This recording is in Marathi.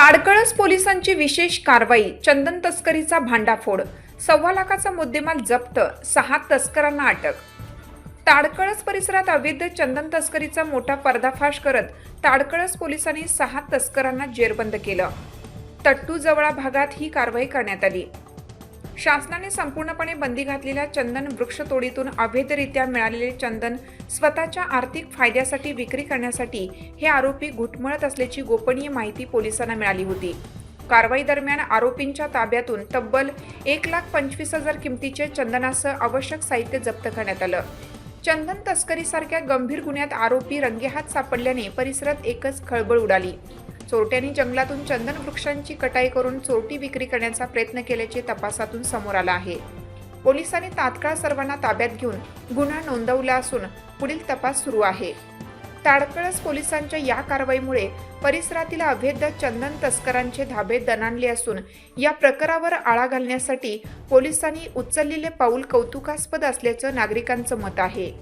ताडकळस पोलिसांची विशेष कारवाई चंदन तस्करीचा भांडाफोड सव्वा लाखाचा मुद्देमाल जप्त सहा तस्करांना अटक. ताडकळस परिसरात अवैध चंदन तस्करीचा मोठा पर्दाफाश करत ताडकळस पोलिसांनी सहा तस्करांना जेरबंद केलं. तट्टू जवळा भागात ही कारवाई करण्यात आली. शासनाने संपूर्णपणे बंदी घातलेल्या चंदन वृक्षतोडीतून अवैधरित्या मिळालेले चंदन स्वतःच्या आर्थिक फायद्यासाठी विक्री करण्यासाठी हे आरोपी घुटमळत असल्याची गोपनीय माहिती पोलिसांना मिळाली होती. कारवाई दरम्यान आरोपींच्या ताब्यातून तब्बल एक लाख पंचवीस हजार किमतीचे चंदनासह आवश्यक साहित्य जप्त करण्यात आलं. चंदन तस्करीसारख्या गंभीर गुन्ह्यात आरोपी रंगेहात सापडल्याने परिसरात एकच खळबळ उडाली. चोरट्यांनी जंगलातून चंदन वृक्षांची कटाई करून चोरटी विक्री करण्याचा प्रयत्न केल्याचे तपासातून समोर आला आहे. पोलिसांनी तात्काळ सर्वांना ताब्यात घेऊन गुन्हा नोंदवला असून पुढील तपास सुरू आहे. ताडकळस पोलिसांच्या या कारवाईमुळे परिसरातील अवैध चंदन तस्करांचे धाबे दणाणले असून या प्रकारावर आळा घालण्यासाठी पोलिसांनी उचललेले पाऊल कौतुकास्पद असल्याचं नागरिकांचं मत आहे.